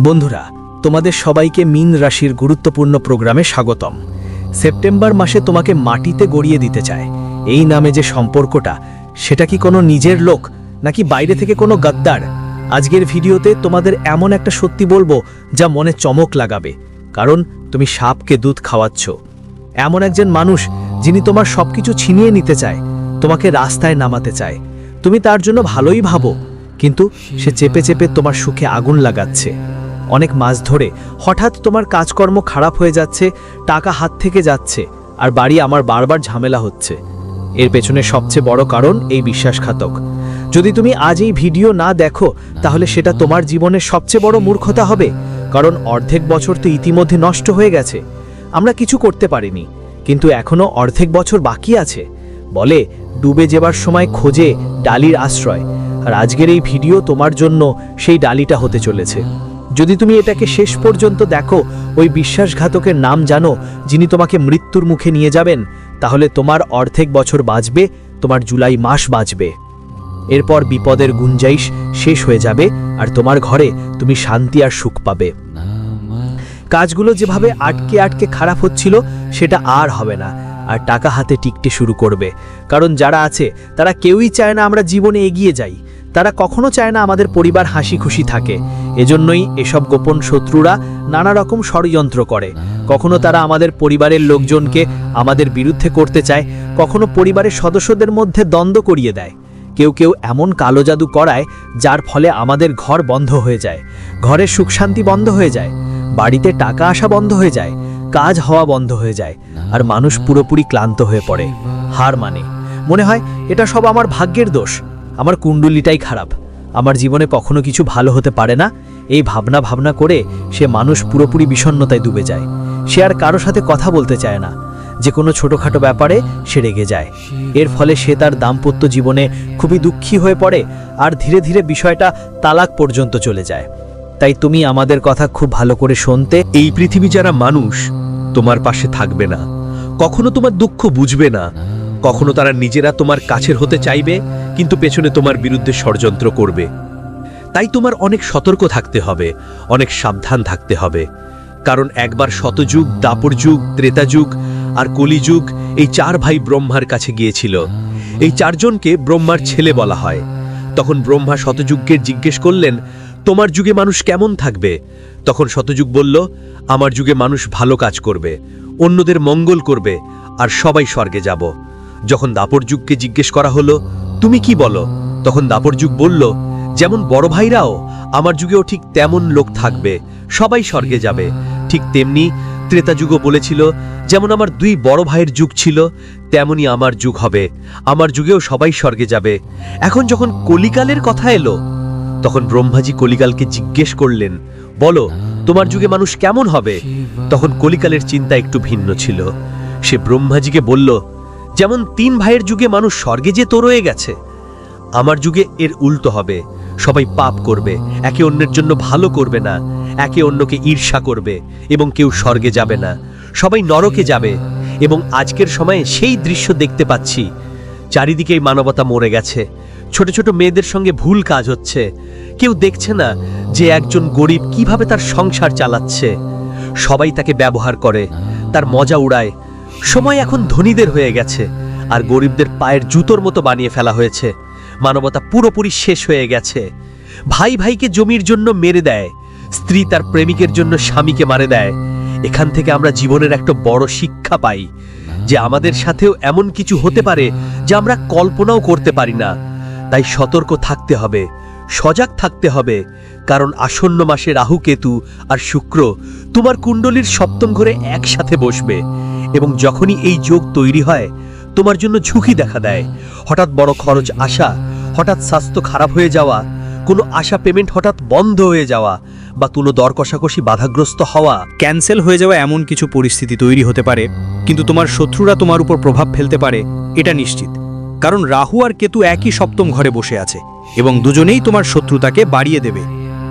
বন্ধুরা, তোমাদের সবাইকে মিন রাশির গুরুত্বপূর্ণ প্রোগ্রামে স্বাগতম। সেপ্টেম্বর মাসে তোমাকে মাটিতে গড়িয়ে দিতে চায়। এই নামে যে সম্পর্কটা, সেটা কি কোনো নিজের লোক, নাকি বাইরে থেকে কোনো গাদ্দার? আজকের ভিডিওতে তোমাদের এমন একটা সত্যি বলব, যা মনে চমক লাগাবে। কারণ, তুমি সাপকে দুধ খাওয়াচ্ছ। এমন একজন মানুষ, যিনি তোমার সবকিছু ছিনিয়ে নিতে চায়, তোমাকে রাস্তায় নামাতে চায়। তুমি তার জন্য ভালোই ভাবো, কিন্তু সে চেপে চেপে তোমার সুখে আগুন লাগাচ্ছে। অনেক মাস ধরে হঠাৎ তোমার কাজকর্ম খারাপ হয়ে যাচ্ছে, টাকা হাত থেকে যাচ্ছে, আর বাড়ি আমার বারবার ঝামেলা হচ্ছে। এর পেছনে সবচেয়ে বড় কারণ এই বিশ্বাসঘাতক। যদি তুমি আজ এই ভিডিও না দেখো, তাহলে সেটা তোমার জীবনের সবচেয়ে বড় মূর্খতা হবে, কারণ অর্ধেক বছর তো ইতিমধ্যে নষ্ট হয়ে গেছে। আমরা কিছু করতে পারিনি, কিন্তু এখনও অর্ধেক বছর বাকি আছে। বলে, ডুবে যাবার সময় খোঁজে ডালির আশ্রয়। আর আজকের এই ভিডিও তোমার জন্য সেই ডালিটা হতে চলেছে। যদি তুমি এটাকে শেষ পর্যন্ত দেখো, ওই বিশ্বাসঘাতকের নাম জানো, যিনি তোমাকে মৃত্যুর মুখে নিয়ে যাবেন, তাহলে তোমার অর্ধেক বছর বাঁচবে, তোমার জুলাই মাস বাঁচবে। এরপর বিপদের গুঞ্জাইশ শেষ হয়ে যাবে, আর তোমার ঘরে তুমি শান্তি আর সুখ পাবে। কাজগুলো যেভাবে আটকে আটকে খারাপ হচ্ছিল, সেটা আর হবে না, আর টাকা হাতে টিকতে শুরু করবে। কারণ যারা আছে, তারা কেউই চায় না আমরা জীবনে এগিয়ে যাই। তারা কখনো চায় না আমাদের পরিবার হাসি খুশি থাকে। এজন্যই এসব গোপন শত্রুরা নানা রকম ষড়যন্ত্র করে। কখনো তারা আমাদের পরিবারের লোকজনকে আমাদের বিরুদ্ধে করতে চায়, কখনো পরিবারের সদস্যদের মধ্যে দ্বন্দ্ব করিয়ে দেয়। কেউ কেউ এমন কালো জাদু করায়, যার ফলে আমাদের ঘর বন্ধ হয়ে যায় ঘরের সুখ শান্তি বন্ধ হয়ে যায়, বাড়িতে টাকা আসা বন্ধ হয়ে যায়, কাজ হওয়া বন্ধ হয়ে যায়, আর মানুষ পুরোপুরি ক্লান্ত হয়ে পড়ে। হার মানে। মনে হয়, এটা সব আমার ভাগ্যের দোষ। আমার কুণ্ডুলিটাই খারাপ। আমার জীবনে কখনো কিছু ভালো হতে পারে না। এই ভাবনা ভাবনা করে সে মানুষ পুরোপুরি বিষণ্ণতায় ডুবে যায়। সে আর কারও সাথে কথা বলতে চায় না। যে কোনো ছোটোখাটো ব্যাপারে সে রেগে যায়। এর ফলে সে তার দাম্পত্য জীবনে খুবই দুঃখী হয়ে পড়ে আর ধীরে ধীরে বিষয়টা তালাক পর্যন্ত চলে যায়। তাই তুমি আমাদের কথা খুব ভালো করে শুনতে। এই পৃথিবী যারা মানুষ, তোমার পাশে থাকবে না। কখনো তোমার দুঃখ বুঝবে না। কখনো তারা নিজেরা তোমার কাছের হতে চাইবে। কিন্তু পেছনে তোমার বিরুদ্ধে ষড়যন্ত্র করবে। তাই তোমার অনেক সতর্ক থাকতে হবে, অনেক সাবধান থাকতে হবে। কারণ একবার শতযুগ, দাপর যুগ, ত্রেতা যুগ আর কলিযুগ এই চার ভাই ব্রহ্মার কাছে গিয়েছিল। এই চারজনকে ব্রহ্মার ছেলে বলা হয়। তখন ব্রহ্মা শতযুগকে জিজ্ঞেস করলেন, তোমার যুগে মানুষ কেমন থাকবে? তখন শতযুগ বলল, আমার যুগে মানুষ ভালো কাজ করবে, অন্যদের মঙ্গল করবে, আর সবাই স্বর্গে যাব। যখন দাপর যুগকে জিজ্ঞেস করা হলো, তুমি কি বলো? তখন দাপর যুগ বলল, যেমন বড় ভাইরাও, আমার যুগেও ঠিক তেমন লোক থাকবে, সবাই স্বর্গে যাবে। ঠিক তেমনি ত্রেতা যুগও বলেছিল, যেমন আমার দুই বড় ভাইয়ের যুগ ছিল, তেমনি আমার যুগ হবে। আমার যুগেও সবাই স্বর্গে যাবে। এখন যখন কলিকালের কথা এলো, তখন ব্রহ্মাজি কলিকালকে জিজ্ঞেস করলেন, বলো, তোমার যুগে মানুষ কেমন হবে? তখন কলিকালের চিন্তা একটু ভিন্ন ছিল। সে ব্রহ্মাজিকে বলল যেমন তিন ভাইয়ের যুগে মানুষ স্বর্গে যে তো রয়ে গেছে, আমার যুগে এর উল্টো হবে। সবাই পাপ করবে, একে অন্যের জন্য ভালো করবে না, একে অন্যকে ঈর্ষা করবে এবং কেউ স্বর্গে যাবে না। সবাই নরকে যাবে এবং আজকের সময়ে সেই দৃশ্য দেখতে পাচ্ছি। চারিদিকেই মানবতা মরে গেছে, ছোট ছোট মেয়েদের সঙ্গে ভুল কাজ হচ্ছে। কেউ দেখছে না যে একজন গরিব কীভাবে তার সংসার চালাচ্ছে। সবাই তাকে ব্যবহার করে, তার মজা উড়ায় সময় এখন ধনীদের হয়ে গেছে, আর গরিবদের পায়ের জুতোর মতো বানিয়ে ফেলা হয়েছে। মানবতা পুরোপুরি শেষ হয়ে গেছে। ভাই ভাইকে জমির জন্য মেরে দেয়, স্ত্রী তার প্রেমিকের জন্য স্বামীকে মারে দেয়। এখান থেকে আমরা জীবনের একটা বড় শিক্ষা পাই, যে আমাদের সাথেও এমন কিছু হতে পারে যা আমরা কল্পনাও করতে পারি না। তাই সতর্ক থাকতে হবে, সজাগ থাকতে হবে, কারণ আসন্ন মাসে রাহু কেতু আর শুক্র তোমার কুণ্ডলীর সপ্তম ঘরে একসাথে বসবে। এবং যখনই এই যোগ তৈরি হয়, তোমার জন্য ঝুঁকি দেখা দেয়। হঠাৎ বড় খরচ আসা, হঠাৎ স্বাস্থ্য খারাপ হয়ে যাওয়া, কোনো আশা পেমেন্ট হঠাৎ বন্ধ হয়ে যাওয়া, বা কোনো দর কষাকষি বাধাগ্রস্ত হওয়া। ক্যান্সেল হয়ে যাওয়া এমন কিছু পরিস্থিতি তৈরি হতে পারে, কিন্তু তোমার শত্রুরা তোমার উপর প্রভাব ফেলতে পারে, এটা নিশ্চিত। কারণ রাহু আর কেতু একই সপ্তম ঘরে বসে আছে, এবং দুজনেই তোমার শত্রুতাকে বাড়িয়ে দেবে।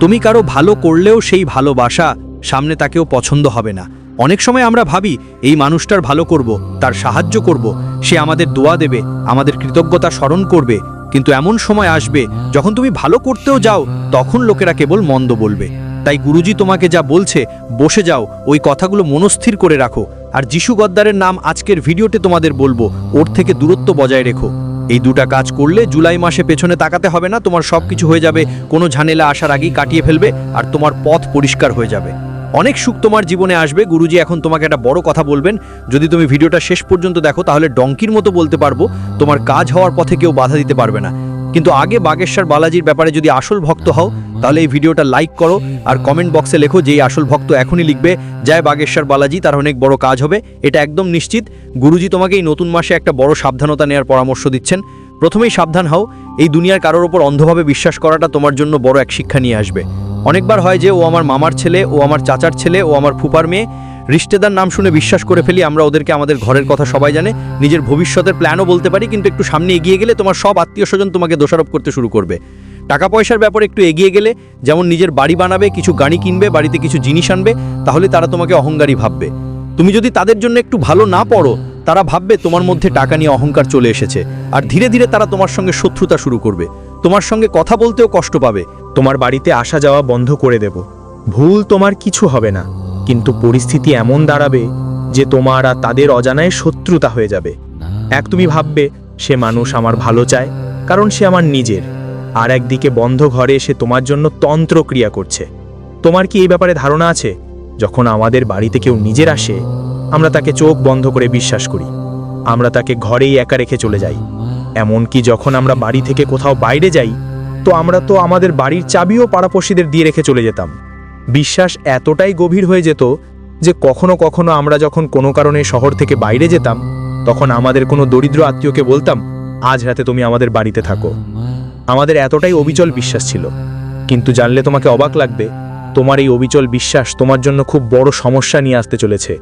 তুমি কারও ভালো করলেও সেই ভালোবাসা সামনে তাকেও পছন্দ হবে না। অনেক সময় আমরা ভাবি, এই মানুষটার ভালো করব, তার সাহায্য করব, সে আমাদের দোয়া দেবে, আমাদের কৃতজ্ঞতা স্মরণ করবে, কিন্তু এমন সময় আসবে, যখন তুমি ভালো করতেও যাও, তখন লোকেরা কেবল মন্দ বলবে। তাই গুরুজি তোমাকে যা বলছে, বসে যাও, ওই কথাগুলো মনস্থির করে রাখো। আর যিশু গদ্দারের নাম আজকের ভিডিওতে তোমাদের বলব, ওর থেকে দূরত্ব বজায় রেখো। এই দুটা কাজ করলে জুলাই মাসে পেছনে তাকাতে হবে না, তোমার সব কিছু হয়ে যাবে, কোনো ঝামেলা আসার আগেই কাটিয়ে ফেলবে, আর তোমার পথ পরিষ্কার হয়ে যাবে। অনেক সুখ তোমার জীবনে আসবে। গুরুজি, এখন তোমাকে একটা বড় কথা বলবেন। যদি তুমি ভিডিওটা শেষ পর্যন্ত দেখো, তাহলে ডঙ্কির মতো বলতে পারব, তোমার কাজ হওয়ার পথে কেউ বাধা দিতে পারবে না। কিন্তু আগে বাগেশ্বর বালাজির ব্যাপারে যদি আসল ভক্ত হও, তাহলে এই ভিডিওটা লাইক করো আর কমেন্ট বক্সে লেখো যে আসল ভক্ত এখনই লিখবে, জয় বাগেশ্বর বালাজি, তার অনেক বড় কাজ হবে। এটা একদম নিশ্চিত। গুরুজি তোমাকে এই নতুন মাসে একটা বড় সাবধানতা নেওয়ার পরামর্শ দিচ্ছেন। প্রথমেই সাবধান হও, এই দুনিয়ার কারোর ওপর অন্ধভাবে বিশ্বাস করাটা তোমার জন্য বড় এক শিক্ষা নিয়ে আসবে। অনেকবার হয় যে ও আমার মামার ছেলে, ও আমার চাচার ছেলে, ও আমার ফুপার মেয়ে, রিশতেদার নাম শুনে বিশ্বাস করে ফেলি আমরা ওদেরকে আমাদের ঘরের কথা সবাই জানে, নিজের ভবিষ্যতের প্ল্যানও বলতে পারি, কিন্তু একটু সামনে এগিয়ে গেলে তোমার সব আত্মীয় স্বজন তোমাকে দোষারোপ করতে শুরু করবে। টাকা পয়সার ব্যাপারে একটু এগিয়ে গেলে, যেমন নিজের বাড়ি বানাবে, কিছু গাড়ি কিনবে, বাড়িতে কিছু জিনিস আনবে, তাহলে তারা তোমাকে অহংকারী ভাববে। তুমি যদি তাদের জন্য একটু ভালো না পড়ো, তারা ভাববে তোমার মধ্যে টাকা নিয়ে অহংকার চলে এসেছে, আর ধীরে ধীরে তারা তোমার সঙ্গে শত্রুতা শুরু করবে। তোমার সঙ্গে কথা বলতেও কষ্ট পাবে। তোমার বাড়িতে আসা যাওয়া বন্ধ করে দেব। ভুল তোমার কিছু হবে না। কিন্তু পরিস্থিতি এমন দাঁড়াবে যে তোমার আর তাদের অজানায় শত্রুতা হয়ে যাবে। এক তুমি ভাববে, সে মানুষ আমার ভালো চায়, কারণ সে আমার নিজের। আর একদিকে বন্ধ ঘরে এসে তোমার জন্য তন্ত্র ক্রিয়া করছে। তোমার কি এই ব্যাপারে ধারণা আছে? যখন আমাদের বাড়িতে কেউ নিজের আসে, আমরা তাকে চোখ বন্ধ করে বিশ্বাস করি। আমরা তাকে ঘরেই একা রেখে চলে যাই। এমনকি যখন আমরা বাড়ি থেকে কোথাও বাইরে যাই, তো আমরা তো আমাদের বাড়ির চাবিও পাড়াপড়শিদের দিয়ে রেখে চলে যেতাম। বিশ্বাস এতটাই গভীর হয়ে যেত যে কখনো কখনো আমরা যখন কোনো কারণে শহর থেকে বাইরে যেতাম, তখন আমাদের কোনো দরিদ্র আত্মীয়কে বলতাম, আজ রাতে তুমি আমাদের বাড়িতে থাকো। আমাদের এতটাই অবিচল বিশ্বাস ছিল। কিন্তু জানলে তোমাকে অবাক লাগবে, তোমার এই অবিচল বিশ্বাস তোমার জন্য খুব বড় সমস্যা নিয়ে আসতে চলেছে।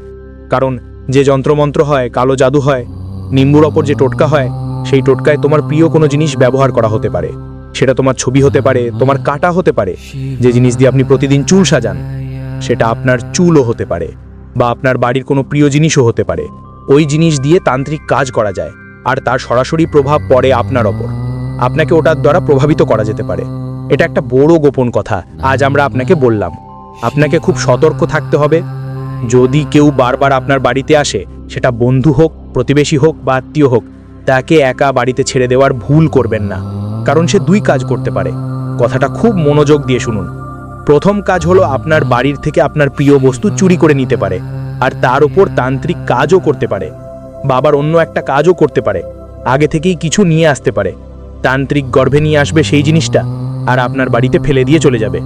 কারণ যে যন্ত্রমন্ত্র হয়, কালো জাদু হয়, নিম্বুর ওপর যে টোটকা হয় সেই টোটকায় তোমার প্রিয় কোনো জিনিস ব্যবহার করা হতে পারে। সেটা তোমার ছবি হতে পারে, তোমার কাটা হতে পারে, যে জিনিস দিয়ে আপনি প্রতিদিন চুল সাজান, সেটা আপনার চুলও হতে পারে, বা আপনার বাড়ির কোনো প্রিয় জিনিসও হতে পারে। ওই জিনিস দিয়ে তান্ত্রিক কাজ করা যায়, আর তার সরাসরি প্রভাব পড়ে আপনার ওপর। আপনাকে ওটার দ্বারা প্রভাবিত করা যেতে পারে। এটা একটা বড় গোপন কথা, আজ আমরা আপনাকে বললাম। আপনাকে খুব সতর্ক থাকতে হবে। যদি কেউ বারবার আপনার বাড়িতে আসে, সেটা বন্ধু হোক, প্রতিবেশী হোক, বা আত্মীয় হোক তাকে একা বাড়িতে ছেড়ে দেওয়ার ভুল করবেন না, কারণ সে দুই কাজ করতে পারে। কথাটা খুব মনোযোগ দিয়ে শুনুন। প্রথম কাজ হলো আপনার বাড়ির থেকে আপনার প্রিয় বস্তু চুরি করে নিতে পারে, আর তার উপর তান্ত্রিক কাজও করতে পারে। বা আবার অন্য একটা কাজও করতে পারে, আগে থেকেই কিছু নিয়ে আসতে পারে। তান্ত্রিক গর্ভে নিয়ে আসবে সেই জিনিসটা, আর আপনার বাড়িতে ফেলে দিয়ে চলে যাবে।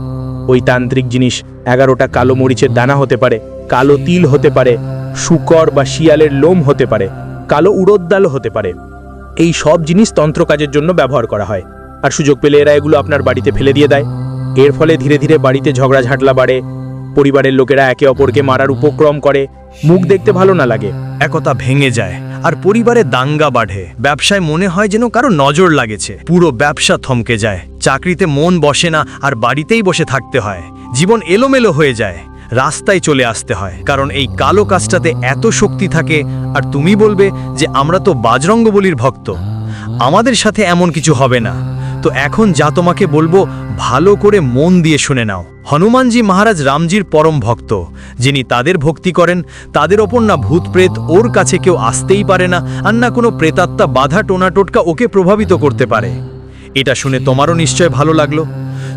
ওই তান্ত্রিক জিনিস এগারোটা কালো মরিচের দানা হতে পারে, কালো তিল হতে পারে, শুকর বা শিয়ালের লোম হতে পারে কালো উড়দ ডালও হতে পারে। এই সব জিনিস তন্ত্র কাজের জন্য ব্যবহার করা হয়। আর সুযোগ পেলে এরা এগুলো আপনার বাড়িতে ফেলে দিয়ে দেয়। এর ফলে ধীরে ধীরে বাড়িতে ঝগড়া ঝাঁটলা বাড়ে, পরিবারের লোকেরা একে অপরকে মারার উপক্রম করে। মুখ দেখতে ভালো না লাগে। একতা ভেঙে যায়, আর পরিবারে দাঙ্গা বাড়ে ব্যবসায় মনে হয় যেন কারও নজর লাগেছে। পুরো ব্যবসা থমকে যায়। চাকরিতে মন বসে না, আর বাড়িতেই বসে থাকতে হয়। জীবন এলোমেলো হয়ে যায়। রাস্তায় চলে আসতে হয়, কারণ এই কালো কাজটাতে এত শক্তি থাকে, আর তুমি বলবে যে আমরা তো বাজরঙ্গবলির ভক্ত। আমাদের সাথে এমন কিছু হবে না। তো এখন যা তোমাকে বলব, ভালো করে মন দিয়ে শুনে নাও। হনুমানজি মহারাজ রামজির পরম ভক্ত, যিনি তাদের ভক্তি করেন, তাদের ওপর না ভূত প্রেত ওর কাছে কেউ আসতেই পারে না, আর না কোনো প্রেতাত্মা বাধা টোনা টোটকা ওকে প্রভাবিত করতে পারে। এটা শুনে তোমারও নিশ্চয় ভালো লাগল।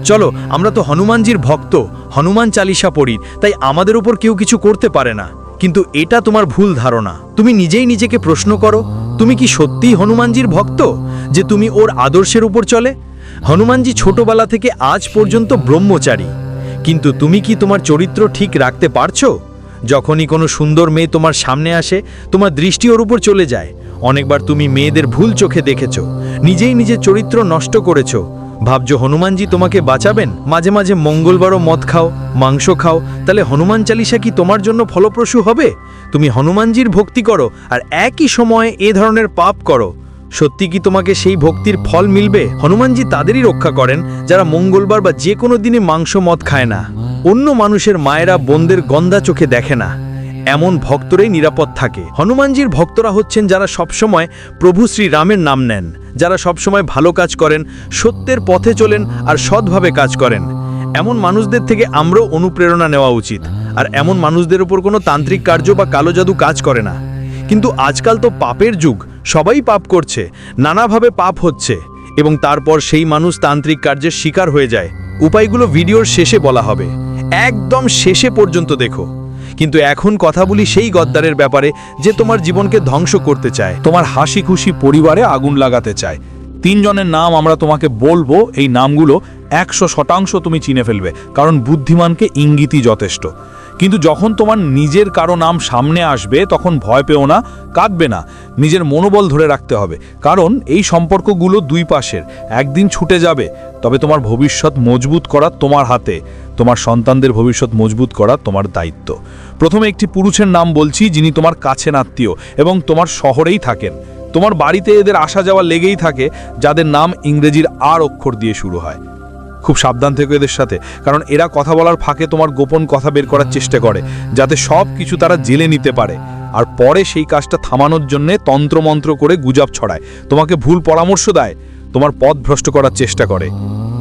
চলো, আমরা তো হনুমানজির ভক্ত, হনুমান চালিসা পড়ি, তাই আমাদের উপর কেউ কিছু করতে পারে না। কিন্তু এটা তোমার ভুল ধারণা। তুমি নিজেই নিজেকে প্রশ্ন করো, তুমি কি সত্যিই হনুমানজির ভক্ত, যে তুমি ওর আদর্শের উপর চলে? হনুমানজি ছোটবেলা থেকে আজ পর্যন্ত ব্রহ্মচারী। কিন্তু তুমি কি তোমার চরিত্র ঠিক রাখতে পারছ? যখনই কোনো সুন্দর মেয়ে তোমার সামনে আসে, তোমার দৃষ্টি ওর উপর চলে যায়। অনেকবার তুমি মেয়েদের ভুল চোখে দেখেছ, নিজেই নিজের চরিত্র নষ্ট করেছ। ভাবছ হনুমানজি তোমাকে বাঁচাবেন? মাঝে মাঝে মঙ্গলবারও মদ খাও, মাংস খাও, তাহলে হনুমান চালিসা কি তোমার জন্য ফলপ্রসূ হবে? তুমি হনুমানজির ভক্তি করো আর একই সময়ে এ ধরনের পাপ করো। সত্যি কি তোমাকে সেই ভক্তির ফল মিলবে? হনুমানজি তাদেরই রক্ষা করেন, যারা মঙ্গলবার বা যে কোনো দিনে মাংস মদ খায় না। অন্য মানুষের মায়েরা বোনদের গন্দা চোখে দেখে না। এমন ভক্তরাই নিরাপদ থাকে। হনুমানজির ভক্তরা হচ্ছেন যারা সবসময় প্রভু শ্রী রামের নাম নেন যারা সবসময় ভালো কাজ করেন সত্যের পথে চলেন আর সৎভাবে কাজ করেন। এমন মানুষদের থেকে আমরাও অনুপ্রেরণা নেওয়া উচিত আর এমন মানুষদের উপর কোনো তান্ত্রিক কার্য বা কালো জাদু কাজ করে না। কিন্তু আজকাল তো পাপের যুগ সবাই পাপ করছে নানাভাবে পাপ হচ্ছে এবং তারপর সেই মানুষ তান্ত্রিক কার্যের শিকার হয়ে যায়। উপায়গুলো ভিডিওর শেষে বলা হবে। একদম শেষে পর্যন্ত দেখো। কিন্তু এখন কথা বলি সেই গদ্দারের ব্যাপারে যে তোমার জীবনকে ধ্বংস করতে চায়, তোমার হাসি খুশি পরিবারে আগুন লাগাতে চায়। তিনজনের নাম আমরা তোমাকে বলব, এই নামগুলো একশো শতাংশ তুমি চিনে ফেলবে, কারণ বুদ্ধিমানকে ইঙ্গিতই যথেষ্ট। কিন্তু যখন তোমার নিজের কারও নাম সামনে আসবে, তখন ভয় পেও না, কাঁদবে না। নিজের মনোবল ধরে রাখতে হবে। কারণ এই সম্পর্কগুলো দুই পাশের। একদিন ছুটে যাবে, তবে তোমার ভবিষ্যৎ মজবুত করা তোমার হাতে। তোমার সন্তানদের ভবিষ্যৎ মজবুত করা তোমার দায়িত্ব। প্রথমে একটি পুরুষের নাম বলছি, যিনি তোমার কাছের আত্মীয় এবং তোমার শহরেই থাকেন। তোমার বাড়িতে এদের আসা যাওয়া লেগেই থাকে, যাদের নাম ইংরেজির আর অক্ষর দিয়ে শুরু হয়। খুব সাবধান থেকো এদের সাথে। কারণ এরা কথা বলার ফাঁকে তোমার গোপন কথা বের করার চেষ্টা করে, যাতে সব কিছু তারা জেলে নিতে পারে। আর পরে সেই কাজটা থামানোর জন্যে তন্ত্রমন্ত্র করে গুজব ছড়ায়। তোমাকে ভুল পরামর্শ দেয়, তোমার পথ ভ্রষ্ট করার চেষ্টা করে।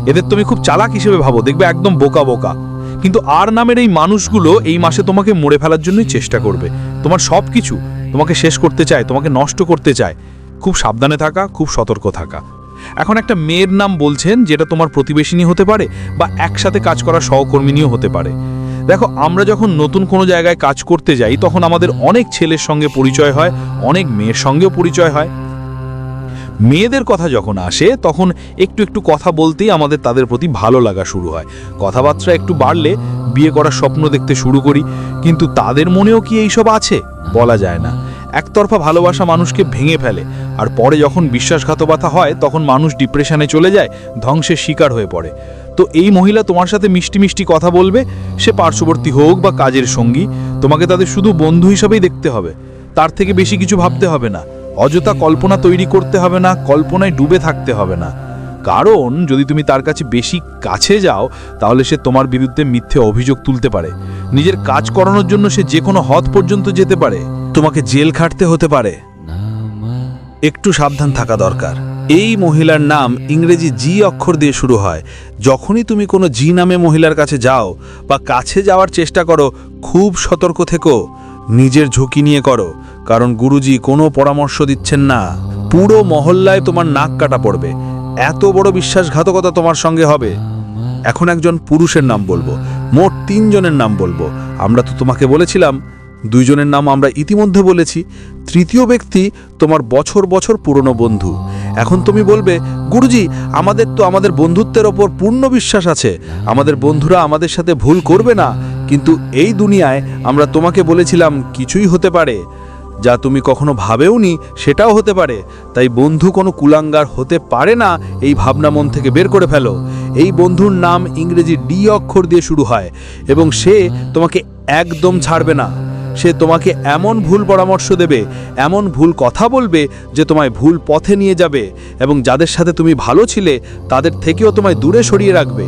এদের তুমি খুব চালাক হিসেবে ভাবো, দেখবে একদম বোকা বোকা। কিন্তু আর নামের এই মানুষগুলো এই মাসে তোমাকে মরে ফেলার জন্যই চেষ্টা করবে। তোমার সব কিছু তোমাকে শেষ করতে চায়, তোমাকে নষ্ট করতে চায়। খুব সাবধানে থাকা, খুব সতর্ক থাকা। এখন একটা মেয়ের নাম বলছেন যেটা তোমার প্রতিবেশিনী হতে পারে বা একসাথে কাজ করা সহকর্মিনীও হতে পারে। দেখো, আমরা যখন নতুন কোনো জায়গায় কাজ করতে যাই, তখন আমাদের অনেক ছেলের সঙ্গে পরিচয় হয়, অনেক মেয়ের সঙ্গেও পরিচয় হয়। মেয়েদের কথা যখন আসে, তখন একটু একটু কথা বলতেই আমাদের তাদের প্রতি ভালো লাগা শুরু হয়। কথাবার্তা একটু বাড়লে বিয়ে করার স্বপ্ন দেখতে শুরু করি, কিন্তু তাদের মনেও কি এইসব আছে? বলা যায় না। একতরফা ভালোবাসা মানুষকে ভেঙে ফেলে। আর পরে যখন বিশ্বাসঘাতকতা হয়, তখন মানুষ ডিপ্রেশনে চলে যায়, ধ্বংসের শিকার হয়ে পড়ে। তো এই মহিলা তোমার সাথে মিষ্টি মিষ্টি কথা বলবে? সে পার্শ্ববর্তী হোক বা কাজের সঙ্গী, তোমাকে তাদের শুধু বন্ধু হিসাবেই দেখতে হবে। তার থেকে বেশি কিছু ভাবতে হবে না। অযথা কল্পনা তৈরি করতে হবে না, কল্পনায় ডুবে থাকতে হবে না। কারণ, যদি তুমি তার কাছে বেশি কাছে যাও, তাহলে সে তোমার বিরুদ্ধে মিথ্যে অভিযোগ তুলতে পারে। নিজের কাজ করানোর জন্য সে যে কোনো হদ পর্যন্ত যেতে পারে। তোমাকে জেল খাটতে হতে পারে। একটু সাবধান থাকা দরকার। এই মহিলার নাম ইংরেজি জি অক্ষর দিয়ে শুরু হয়। যখনই তুমি কোনো জি নামে মহিলার কাছে যাও বা কাছে যাওয়ার চেষ্টা করো, খুব সতর্ক থেকো। নিজের ঝুঁকি নিয়ে করো, কারণ গুরুজি কোনো পরামর্শ দিচ্ছেন না। পুরো মহল্লায় তোমার নাক কাটা পড়বে। এত বড় বিশ্বাসঘাতকতা তোমার সঙ্গে হবে। এখন একজন পুরুষের নাম বলব, মোট তিনজনের নাম বলব। আমরা তো তোমাকে বলেছিলাম দুইজনের নাম আমরা ইতিমধ্যে বলেছি। তৃতীয় ব্যক্তি তোমার বছর বছর পুরনো বন্ধু। এখন তুমি বলবে, গুরুজি, আমাদের তো আমাদের বন্ধুত্বের ওপর পূর্ণ বিশ্বাস আছে। আমাদের বন্ধুরা আমাদের সাথে ভুল করবে না। কিন্তু এই দুনিয়ায় আমরা তোমাকে বলেছিলাম কিছুই হতে পারে। যা তুমি কখনো ভাবেওনি সেটাও হতে পারে। তাই বন্ধু কোনো কুলাঙ্গার হতে পারে না এই ভাবনা মন থেকে বের করে ফেলো। এই বন্ধুর নাম ইংরেজি ডি অক্ষর দিয়ে শুরু হয় এবং সে তোমাকে একদম ছাড়বে না। সে তোমাকে এমন ভুল পরামর্শ দেবে, এমন ভুল কথা বলবে যে তোমায় ভুল পথে নিয়ে যাবে এবং যাদের সাথে তুমি ভালো ছিলে তাদের থেকেও তোমায় দূরে সরিয়ে রাখবে।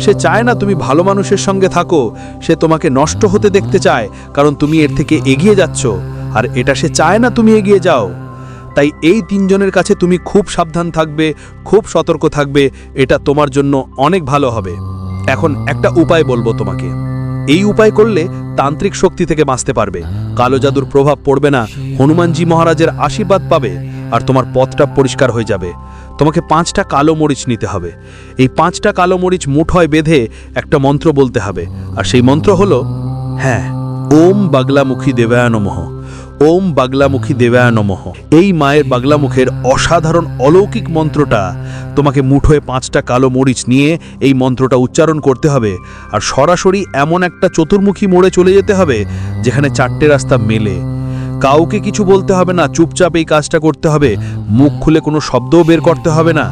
সে চায় না তুমি ভালো মানুষের সঙ্গে থাকো, সে তোমাকে নষ্ট হতে দেখতে চায়, কারণ তুমি এর থেকে এগিয়ে যাচ্ছ, আর এটা সে চায় না তুমি এগিয়ে যাও। তাই এই তিনজনের কাছে তুমি খুব সাবধান থাকবে, খুব সতর্ক থাকবে, এটা তোমার জন্য অনেক ভালো হবে। এখন একটা উপায় বলব তোমাকে। এই উপায় করলে তান্ত্রিক শক্তি থেকে বাঁচতে পারবে। কালো জাদুর প্রভাব পড়বে না, হনুমানজি মহারাজের আশীর্বাদ পাবে, আর তোমার পথটা পরিষ্কার হয়ে যাবে। তোমাকে পাঁচটা কালো মরিচ নিতে হবে। এই পাঁচটা কালো মরিচ মুঠোয় বেঁধে একটা মন্ত্র বলতে হবে। আর সেই মন্ত্র হলো হ্যাঁ ওম বাগলামুখী দেবায় নমঃ। ওম বাগলামুখী দেবায় নমঃ। এই মায়ের বাগলামুখের অসাধারণ অলৌকিক মন্ত্রটা তোমাকে মুঠোয় পাঁচটা কালো মরিচ নিয়ে এই মন্ত্রটা উচ্চারণ করতে হবে আর সরাসরি এমন একটা চতুর্মুখী মোড়ে চলে যেতে হবে যেখানে চারটে রাস্তা মেলে। কাউকে কিছু বলতে হবে না, চুপচাপ এই কাজটা করতে হবে, মুখ খুলে কোনো শব্দও বের করতে হবে না।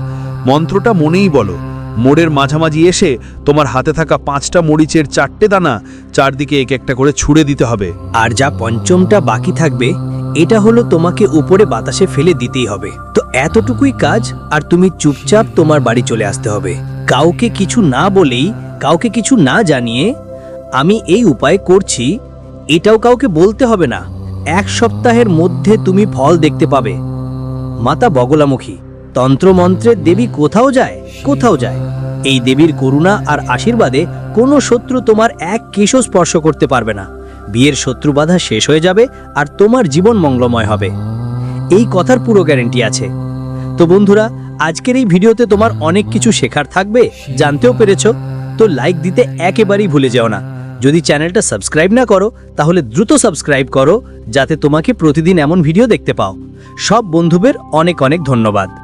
মন্ত্রটা মনেই বলো, মোড়ের মাঝামাঝি এসে তোমার হাতে থাকা পাঁচটা মরিচের চারটে দানা চারদিকে এক একটা করে ছুঁড়ে দিতে হবে। আর যা পঞ্চমটা বাকি থাকবে, এটা হলো তোমাকে উপরে বাতাসে ফেলে দিতেই হবে। তো এতটুকুই কাজ, আর তুমি চুপচাপ তোমার বাড়ি চলে আসতে হবে। কাউকে কিছু না বলেই, কাউকে কিছু না জানিয়ে আমি এই উপায় করছি, এটাও কাউকে বলতে হবে না। এক সপ্তাহের মধ্যে তুমি ফল দেখতে পাবে। মাতা বগলামুখী তন্ত্রমন্ত্রের দেবী কোথাও যায়? কোথাও যায়। এই দেবীর করুণা আর আশীর্বাদে কোনো শত্রু তোমার এক কেশও স্পর্শ করতে পারবে না। বিয়ের শত্রু বাধা শেষ হয়ে যাবে আর তোমার জীবন মঙ্গলময় হবে। এই কথার পুরো গ্যারেন্টি আছে। তো বন্ধুরা, আজকের এই ভিডিওতে তোমার অনেক কিছু শেখার থাকবে, জানতেও পেরেছ, তো লাইক দিতে একেবারেই ভুলে যেও না। যদি চ্যানেলটা সাবস্ক্রাইব না করো, তাহলে দ্রুত সাবস্ক্রাইব করো, যাতে তোমাকে প্রতিদিন এমন ভিডিও দেখতে পাও। সব বন্ধুদের অনেক অনেক ধন্যবাদ।